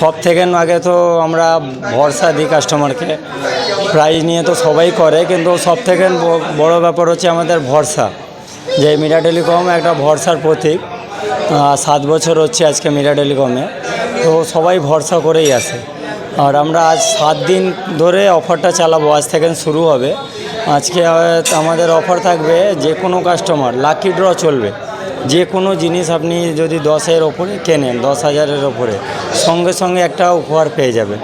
সব থেকে আগে তো আমরা ভরসা দিই কাস্টমারকে প্রাইস নিয়ে তো সবাই করে, কিন্তু সব থেকে বড় ব্যাপার হচ্ছে আমাদের ভরসা। যে মিরা টেলিকম একটা ভরসার প্রতীক। সাত বছর হচ্ছে আজকে মিরা টেলিকমে তো সবাই ভরসা করেই আসে আর আমরা আজ সাত দিন ধরে অফারটা চালাবো, আজ থেকে শুরু হবে। আজকে আমাদের অফার থাকবে যে কোনো কাস্টমার লাকি ড্র চলবে। যে কোনো জিনিস আপনি যদি দশের ওপরে কেনেন, দশ হাজারের ওপরে, সঙ্গে সঙ্গে একটা উপহার পেয়ে যাবে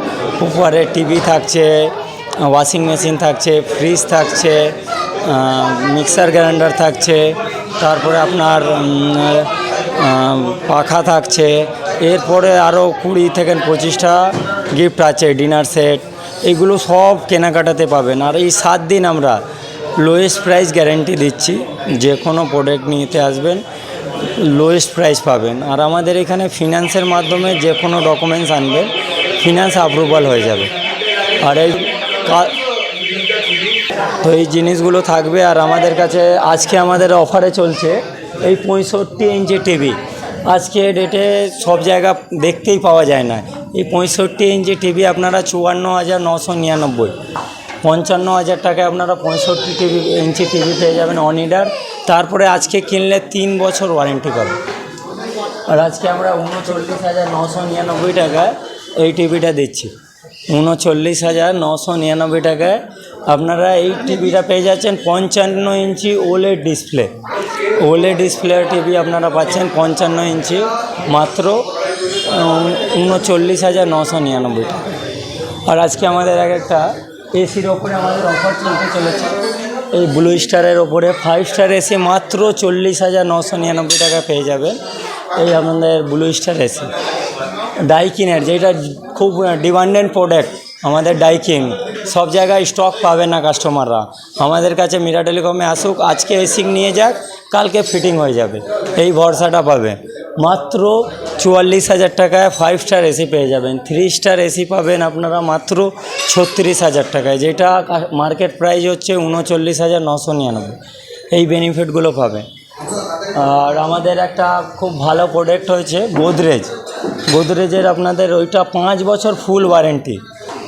উপহারে টিভি থাকছে ওয়াশিং মেশিন থাকছে ফ্রিজ থাকছে মিক্সার গ্রাইন্ডার থাকছে, তারপরে আপনার পাখা থাকছে, এরপরে আরও কুড়ি থেকে পঁচিশটা গিফট আছে ডিনার সেট এগুলো সব কেনাকাটাতে পাবেন। আর এই সাত দিন আমরা লোয়েস্ট প্রাইস গ্যারেন্টি দিচ্ছি। যে কোনো প্রোডাক্ট নিতে আসবেন লোয়েস্ট প্রাইস পাবেন। আর আমাদের এখানে ফিনান্সের মাধ্যমে যে কোনো ডকুমেন্টস আনবেন ফিনান্স অ্যাপ্রুভাল হয়ে যাবে। আর এই তো এই জিনিসগুলো থাকবে। আর আমাদের কাছে আজকে আমাদের অফারে চলছে এই পঁয়ষট্টি ইঞ্চি টিভি আজকে ডেটে সব জায়গা দেখতেই পাওয়া যায় না। এই পঁয়ষট্টি ইঞ্চি টিভি আপনারা চুয়ান্ন হাজার নশো নিরানব্বই। পঞ্চান্ন হাজার টাকায় আপনারা পঁয়ষট্টি টিভি, ইঞ্চি টিভি পেয়ে যাবেন অনিডার তারপরে আজকে কিনলে তিন বছর ওয়ারেন্টি পাবেন। আর আজকে আমরা উনচল্লিশ হাজার নশো নিরানব্বই টাকায় এই টিভিটা দিচ্ছি। উনচল্লিশ হাজার নশো নিরানব্বই টাকায় আপনারা এই টিভিটা পেয়ে যাচ্ছেন পঞ্চান্ন inch OLED display OLED display TV আপনারা পাচ্ছেন পঞ্চান্ন ইঞ্চি মাত্র উনচল্লিশ হাজার নশো নিরানব্বই আর আজকে আমাদের এক একটা এসির ওপরে আমাদের অফার চলতে চলেছে। এই ব্লু স্টারের ওপরে ফাইভ স্টার এসি মাত্র চল্লিশ হাজার নশো নিরানব্বই টাকা পেয়ে যাবেন এই আমাদের ব্লু স্টার এসি। ডাইকিনের যেটা খুব ডিমান্ডেড প্রোডাক্ট আমাদের ডাইকিন সব জায়গায় স্টক পাবে না কাস্টমাররা আমাদের কাছে মিরা টেলিকমে আসুক, আজকে এসি নিয়ে যাক, কালকে ফিটিং হয়ে যাবে। এই ভরসাটা পাবে। মাত্র চুয়াল্লিশ হাজার টাকায় ফাইভ স্টার এসি পেয়ে যাবেন। থ্রি স্টার এসি পাবেন আপনারা মাত্র ছত্রিশ হাজার টাকায়, যেটা মার্কেট প্রাইস হচ্ছে উনচল্লিশ হাজার নশো নিরানব্বই। এই বেনিফিটগুলো পাবেন। আর আমাদের একটা খুব ভালো প্রোডাক্ট হয়েছে গোদরেজ। গোদরেজের আপনাদের ওইটা পাঁচ বছর ফুল ওয়ারেন্টি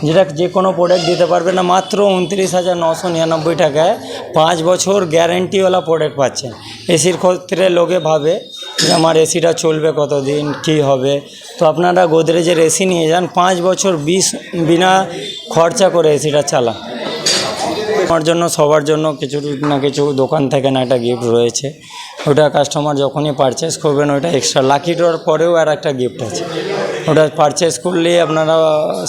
যেটা যে কোনো প্রোডাক্ট দিতে পারবে না, মাত্র উনত্রিশ হাজার নশো নিরানব্বই টাকায় পাঁচ বছর গ্যারেন্টিওয়ালা প্রোডাক্ট পাচ্ছেন। এসির ক্ষেত্রে লোকে ভাবে আমার এসিটা চলবে কতদিন, কি হবে? তো আপনারা গোদরেজের এসি নিয়ে যান, পাঁচ বছর বিশ বিনা খরচা করে এসিটা চালান। আমার জন্য, সবার জন্য কিছু না কিছু দোকান থেকে না একটা গিফট রয়েছে। ওটা কাস্টমার যখনই পারচেস করবেন, ওইটা এক্সট্রা লাকি ড্রর পরেও আর একটা গিফট আছে। ওটা পারচেস করলে আপনারা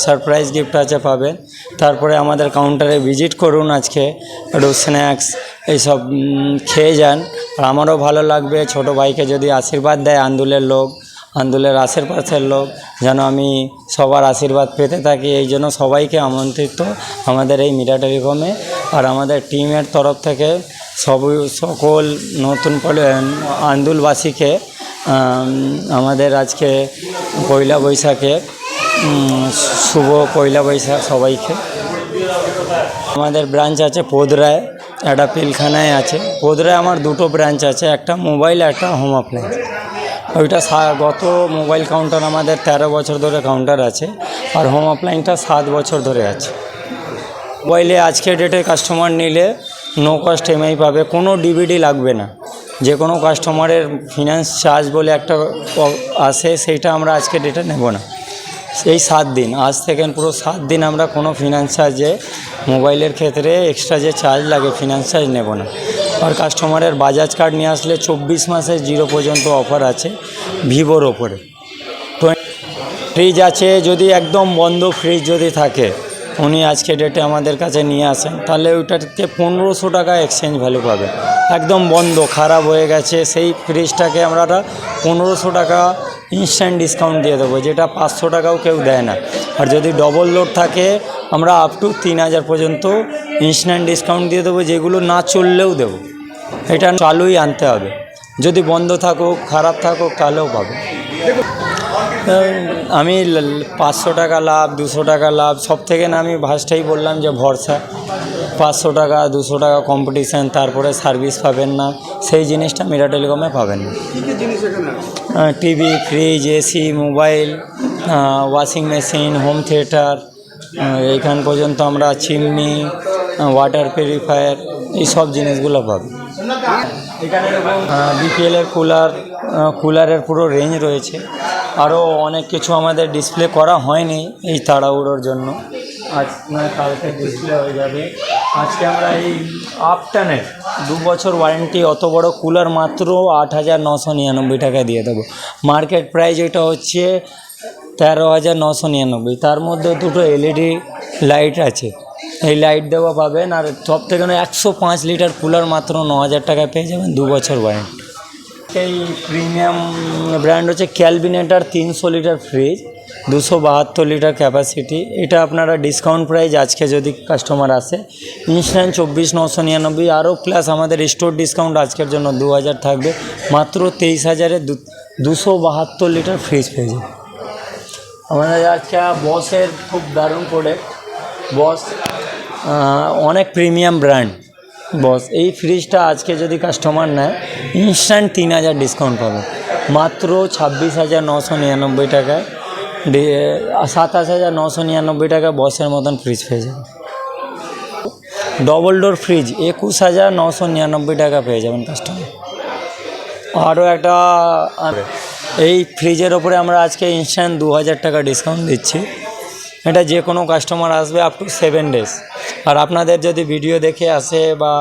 সারপ্রাইজ গিফট আছে পাবেন। তারপরে আমাদের কাউন্টারে ভিজিট করুন আজকে, একটু স্ন্যাক্স এইসব খেয়ে যান। আর আমারও ভালো লাগবে, ছোট ভাইকে যদি আশীর্বাদ দেয় আন্দুলের লোক, আন্দোলের আশেপাশের লোক, যেন আমি সবার আশীর্বাদ পেতে থাকি। এই জন্য সবাইকে আমন্ত্রিত আমাদের এই মিরা টেলিকমে আর আমাদের টিমের তরফ থেকে সব সকল নতুন আন্দুলবাসীকে আমাদের আজকে পয়লা বৈশাখে শুভ পয়লা বৈশাখ সবাইকে। আমাদের ব্রাঞ্চ আছে পোদরায়, একটা পিলখানায় আছে। পোদরায় আমার দুটো ব্রাঞ্চ আছে, একটা মোবাইল একটা হোম অ্যাপ্লায়েন্স ওইটা গত মোবাইল কাউন্টার আমাদের তেরো বছর ধরে কাউন্টার আছে, আর হোম অ্যাপ্লায়েন্সটা সাত বছর ধরে আছে। মোবাইলে আজকের ডেটে কাস্টমার নিলে নো কস্ট এমআই পাবে, কোনো ডিভিডি লাগবে না। যে কোনো কাস্টমারের ফিনান্স চার্জ বলে একটা আসে, সেইটা আমরা আজকে ডেটে নেব না। এই সাত দিন, আজ থেকে পুরো সাত দিন আমরা কোনো ফিনান্স চার্জে মোবাইলের ক্ষেত্রে এক্সট্রা যে চার্জ লাগে ফিনান্স চার্জ নেব না। আর কাস্টমারের বাজাজ কার্ড নিয়ে আসলে চব্বিশ মাসের জিরো পর্যন্ত অফার আছে ভিভোর ওপরে। ফ্রিজ আছে যদি একদম বন্ধ ফ্রিজ যদি থাকে উনি আজকে ডেটে আমাদের কাছে নিয়ে আসেন। তাহলে ওইটাকে পনেরোশো টাকা এক্সচেঞ্জ ভ্যালু পাবে। একদম বন্ধ, খারাপ হয়ে গেছে। সেই ফ্রিজটাকে আমরা পনেরোশো টাকা ইনস্ট্যান্ট ডিসকাউন্ট দিয়ে দেবো, যেটা পাঁচশো টাকাও কেউ দেয় না। আর যদি ডবল লোড থাকে, আমরা আপ টু তিন হাজার পর্যন্ত ইনস্ট্যান্ট ডিসকাউন্ট দিয়ে দেবো, যেগুলো না চললেও দেবো। এটা চালুই আনতে হবে। যদি বন্ধ থাকুক, খারাপ থাকুক, তাহলেও পাবে। আমি পাঁচশো টাকা লাভ দুশো টাকা লাভ সব থেকে না আমি ফার্স্টেই বললাম যে ভরসা। পাঁচশো টাকা দুশো টাকা কম্পিটিশান তারপরে সার্ভিস পাবেন না সেই জিনিসটা মিরা টেলিকমে পাবেন না। TV fridge AC mobile washing machine home theatre এইখান পর্যন্ত আমরা চিমনি ওয়াটার পিউরিফায়ার এই সব জিনিসগুলো পাবো। এখানে বিপিএলের কুলার কুলারের পুরো রেঞ্জ রয়েছে। আরও অনেক কিছু আমাদের ডিসপ্লে করা হয়নি এই তাড়াহুড়োর জন্য। আজ মানে কালকে ডিসপ্লে হয়ে যাবে। আজকে আমরা এই আপটানের দু বছর ওয়ারেন্টি অত বড় কুলার মাত্র আট হাজার নশো নিরানব্বই টাকা দিয়ে দেবো। মার্কেট প্রাইস এটা হচ্ছে তেরো হাজার নশো নিরানব্বই। তার মধ্যে দুটো এলইডি লাইট আছে। এই লাইট দেওয়া পাবেন আর সব থেকে একশো পাঁচ লিটার কুলার মাত্র ন হাজার টাকায় পেয়ে যাবেন, দু বছর ওয়ারেন্টি এই প্রিমিয়াম ব্র্যান্ড হচ্ছে ক্যালভিনেটার তিনশো লিটার ফ্রিজ দুশো বাহাত্তর লিটার ক্যাপাসিটি এটা আপনারা ডিসকাউন্ট প্রাইস আজকে যদি কাস্টমার আসে ইনস্ট্যান্ট চব্বিশ, নশো নিরানব্বই আরও প্লাস আমাদের স্টোর ডিসকাউন্ট আজকের জন্য দু হাজার থাকবে, মাত্র তেইশ হাজারে দুশো বাহাত্তর লিটার ফ্রিজ পেয়ে যাবে আমাদের আজকে বসের খুব দারুণ প্রোডাক্ট বস অনেক প্রিমিয়াম ব্র্যান্ড। বস, এই ফ্রিজটা আজকে যদি কাস্টমার নেয় ইনস্ট্যান্ট তিন হাজার ডিসকাউন্ট পাবে। মাত্র ছাব্বিশ হাজার নশো নিরানব্বই টাকায় সাতাশ হাজার নশো নিরানব্বই টাকা বসের মতন ফ্রিজ পেয়ে যাবে ডবল ডোর ফ্রিজ একুশ হাজার নশো নিরানব্বই টাকা পেয়ে যাবেন কাস্টমার আরও একটা এই ফ্রিজের ওপরে আমরা আজকে ইনস্ট্যান্ট দু হাজার টাকা ডিসকাউন্ট দিচ্ছি। এটা যে কোনো কাস্টমার আসবে আপ টু সেভেন ডেজ আর আপনাদের যদি ভিডিও দেখে আসে বা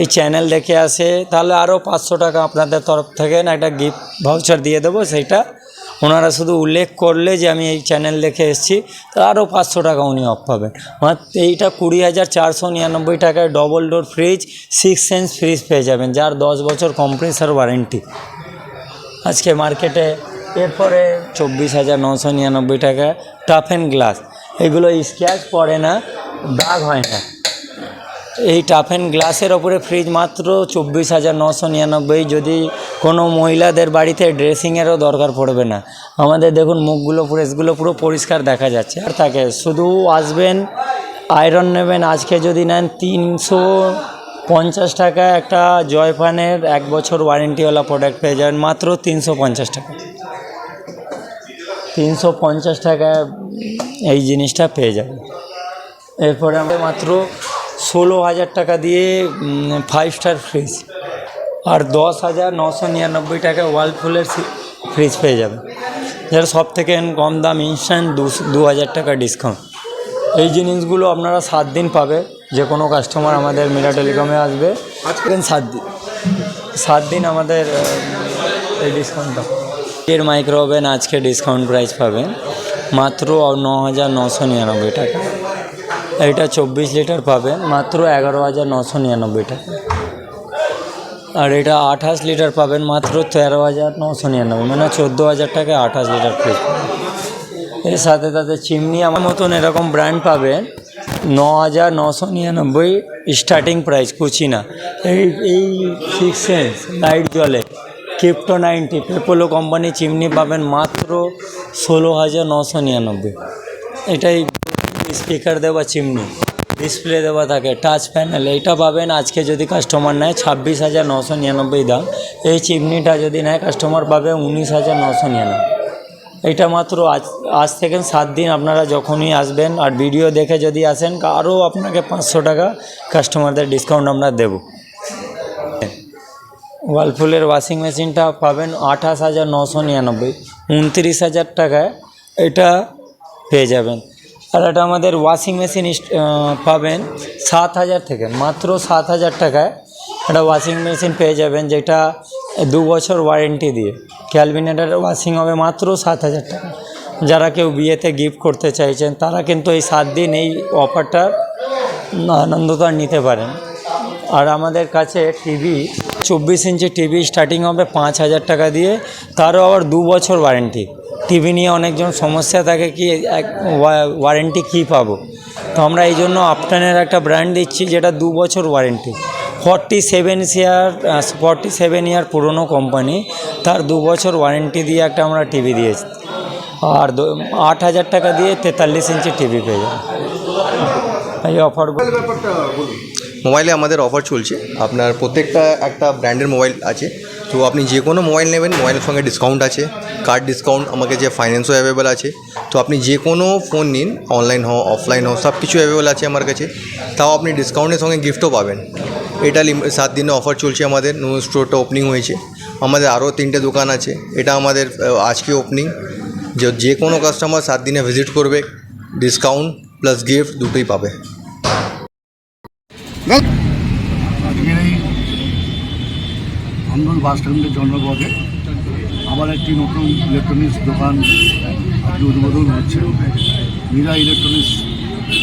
এই চ্যানেল দেখে আসে, তাহলে আরও পাঁচশো টাকা আপনাদের তরফ থেকে না একটা গিফট ভাউচার দিয়ে দেবো সেইটা। ওনারা শুধু উল্লেখ করলে যে আমি এই চ্যানেল দেখে এসেছি, তা আরও পাঁচশো টাকা উনি অফ পাবেন। এইটা কুড়ি হাজার চারশো নিরানব্বই টাকায় double door fridge six sense fridge পেয়ে যাবেন, যার দশ বছর কম্প্রেসার ওয়ারেন্টি আজকে মার্কেটে এরপরে চব্বিশ হাজার নশো নিরানব্বই টাকা টাফ অ্যান্ড গ্লাস এগুলো স্ক্র্যাচ পড়ে না। দাগ হয় না। এই টাফ অ্যান্ড গ্লাসের ওপরে ফ্রিজ মাত্র চব্বিশ হাজার নশো নিরানব্বই। যদি কোনো মহিলাদের বাড়িতে ড্রেসিংয়েরও দরকার পড়বে না। আমাদের দেখুন, মুখগুলো ফ্রেসগুলো পুরো পরিষ্কার দেখা যাচ্ছে। আর থাকে, শুধু আসবেন আয়রন নেবেন। আজকে যদি নেন তিনশো পঞ্চাশ টাকা একটা জয়ফানের এক বছর ওয়ারেন্টিওয়ালা প্রোডাক্ট পেয়ে যাবেন, মাত্র তিনশো পঞ্চাশ টাকা। তিনশো পঞ্চাশ টাকা এই জিনিসটা পেয়ে যাবেন। এরপরে আমরা মাত্র ষোলো হাজার টাকা দিয়ে ফাইভ স্টার ফ্রিজ আর দশ হাজার নশো নিরানব্বই টাকা ওয়ালফুলের ফ্রিজ পেয়ে যাবে। যারা সব থেকে কম দাম ইনস্ট্যান্ট দু হাজার টাকা ডিসকাউন্ট এই জিনিসগুলো আপনারা সাত দিন পাবে। যে কোনো কাস্টমার আমাদের মিরা টেলিকমে আসবে। আজকে? সাত দিন। সাত দিন আমাদের এই ডিসকাউন্টটা এর মাইক্রো ওভেন আজকে ডিসকাউন্ট প্রাইস পাবেন। মাত্র ন হাজার নশো নিরানব্বই টাকা। এইটা চব্বিশ লিটার পাবেন, মাত্র এগারো হাজার নশো নিরানব্বই টাকা। আর এটা আঠাশ লিটার পাবেন, মাত্র তেরো হাজার নশো নিরানব্বই মানে চোদ্দ হাজার টাকায় আঠাশ লিটার ফ্রিজ এর সাথে সাথে চিমনি আমার মতন এরকম ব্র্যান্ড পাবেন, ন হাজার নশো নিরানব্বই স্টার্টিং প্রাইস কুচিনা এই এই সিক্স সেন্স লাইট জলে ক্রিপ্টো নাইনটি পেপোলো কোম্পানি চিমনি পাবেন, মাত্র ষোলো হাজার নশো নিরানব্বই। এটাই স্পিকার দেওয়া চিমনি, ডিসপ্লে দেওয়া থাকে টাচ প্যানেল এইটা পাবেন আজকে যদি কাস্টমার নেয় ছাব্বিশ হাজার নশো নিরানব্বই দাম। এই চিমনিটা যদি নেয় কাস্টমার পাবে উনিশ হাজার নশো নিরানব্বই। এটা মাত্র আজ আজ থেকে সাত দিন আপনারা যখনই আসবেন আর ভিডিও দেখে যদি আসেন, আরও আপনাকে পাঁচশো টাকা কাস্টমারদের ডিসকাউন্ট আমরা দেবো। ওয়ালফুলের ওয়াশিং মেশিনটা পাবেন আঠাশ হাজার নশো নিরানব্বই, উনত্রিশ হাজার টাকায় এটা পেয়ে যাবেন। আর এটা আমাদের ওয়াশিং মেশিন পাবেন সাত হাজার থেকে, মাত্র সাত হাজার টাকায় একটা ওয়াশিং মেশিন পেয়ে যাবেন যেটা দু বছর ওয়ারেন্টি দিয়ে। ক্যালভিনেটার ওয়াশিং হবে মাত্র সাত হাজার টাকা। যারা কেউ বিয়েতে গিফট করতে চাইছেন, তারা কিন্তু এই সাত দিন এই অফারটার আনন্দটা নিতে পারেন। আর আমাদের কাছে টিভি চব্বিশ ইঞ্চি টিভি স্টার্টিং হবে পাঁচ হাজার টাকা দিয়ে, তারও আবার দু বছর ওয়ারেন্টি টিভি নিয়ে অনেকজন সমস্যা থাকে কি, এক ওয়ারেন্টি কী পাবো? তো আমরা এই জন্য আপটানের একটা ব্র্যান্ড দিচ্ছি যেটা দু বছর warranty forty seven year forty seven year পুরনো কোম্পানি তার দু বছর ওয়ারেন্টি দিয়ে একটা আমরা টিভি দিয়েছি। আর আট হাজার টাকা দিয়ে তেতাল্লিশ ইঞ্চি টিভি পেয়ে যাবেন এই অফার মোবাইলে আমাদের অফার চলছে। আপনার প্রত্যেকটা একটা ব্র্যান্ডের মোবাইল আছে। তো আপনি যে কোনো মোবাইল নেবেন, মোবাইলের সঙ্গে ডিসকাউন্ট আছে কার্ড ডিসকাউন্ট আমাকে যে ফাইন্যান্সও অ্যাভেলেবেল আছে, তো আপনি যে কোনো ফোন নিন অনলাইন হোক অফলাইন হোক, সব কিছু অ্যাভেলেবেল আছে আমার কাছে, তাও আপনি ডিসকাউন্টের সঙ্গে গিফটও পাবেন। এটা সাত দিনে অফার চলছে আমাদের নতুন স্টোরটা ওপেনিং হয়েছে। আমাদের আরও তিনটে দোকান আছে, এটা আমাদের আজকে ওপেনিং যে যে কোনো কাস্টমার সাত দিনে ভিজিট করবে ডিসকাউন্ট প্লাস গিফট দুটোই পাবে আজকের এই আন্দোল বাস স্ট্যান্ডের জন্মপদে আবার একটি নতুন ইলেকট্রনিক্স দোকান আজকে উদ্বোধন হচ্ছে, মীরা ইলেকট্রনিক্স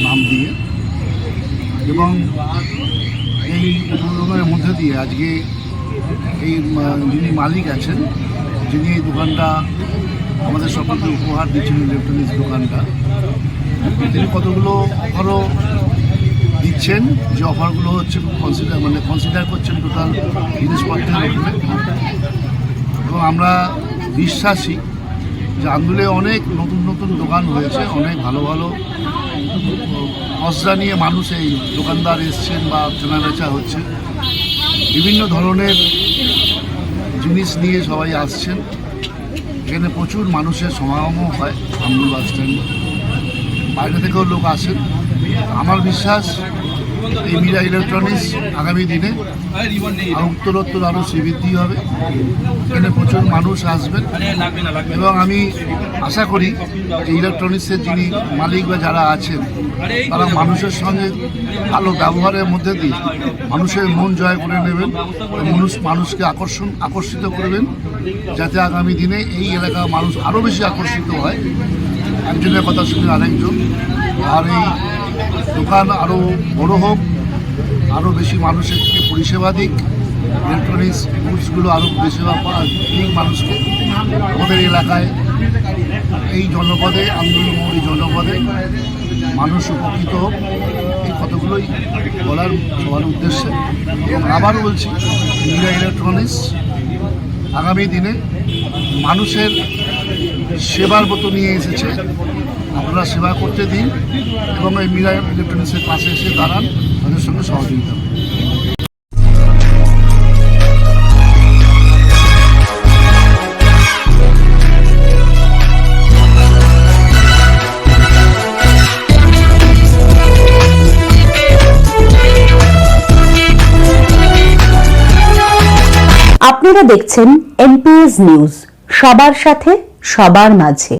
নাম দিয়ে। এবং এই উদ্বোধনের মধ্যে দিয়ে আজকে এই যিনি মালিক আছেন, যিনি এই দোকানটা আমাদের সকলকে উপহার দিচ্ছেন ইলেকট্রনিক্স দোকানটা, তিনি কতগুলো আরও দিচ্ছেন, যে অফারগুলো হচ্ছে কনসিডার মানে কনসিডার করছেন টোটাল জিনিসপত্রের উপরে। এবং আমরা বিশ্বাসী যে আন্দোলে অনেক নতুন নতুন দোকান হয়েছে, অনেক ভালো ভালো পসরা নিয়ে মানুষ এই দোকানদার এসছেন বা কেনাবেচা হচ্ছে। বিভিন্ন ধরনের জিনিস নিয়ে সবাই আসছেন। এখানে প্রচুর মানুষের সমাগমও হয় আন্দোল বাস স্ট্যান্ডে। বাইরে থেকেও লোক আসেন। আমার বিশ্বাস এই মিরা ইলেকট্রনিক্স আগামী দিনে উত্তরোত্তর আরও শ্রীবৃদ্ধি হবে। এখানে প্রচুর মানুষ আসবেন। এবং আমি আশা করি যে ইলেকট্রনিক্সের যিনি মালিক বা যারা আছেন, তারা মানুষের সঙ্গে ভালো ব্যবহারের মধ্যে দিয়ে মানুষের মন জয় করে নেবেন মানুষ মানুষকে আকর্ষণ আকর্ষিত করবেন, যাতে আগামী দিনে এই এলাকার মানুষ আরও বেশি আকর্ষিত হয়। একজনের কথা শুনে আরেকজন। আর এই দোকান আরও বড় হোক আরও বেশি মানুষের থেকে পরিষেবা দিক ইলেকট্রনিক্স গুডসগুলো আরও পরিষেবা দিক মানুষকে। আমাদের এলাকায় এই জনপদে আন্দোলন এই জনপদে মানুষ উপকৃত হোক, এই কতগুলোই বলার সবার উদ্দেশ্যে। এবং আবার বলছি, ইন্ডিয়া ইলেকট্রনিক্স আগামী দিনে মানুষের সেবার মতো নিয়ে এসেছে। আপনারা সেবা করতে দিন এবং এই মিরা ইলেকট্রনিক্সের পাশে এসে দাঁড়ান, তাদের সঙ্গে সহযোগিতা। আপনারা দেখছেন এনপিএস নিউজ, সবার সাথে, সবার মাঝে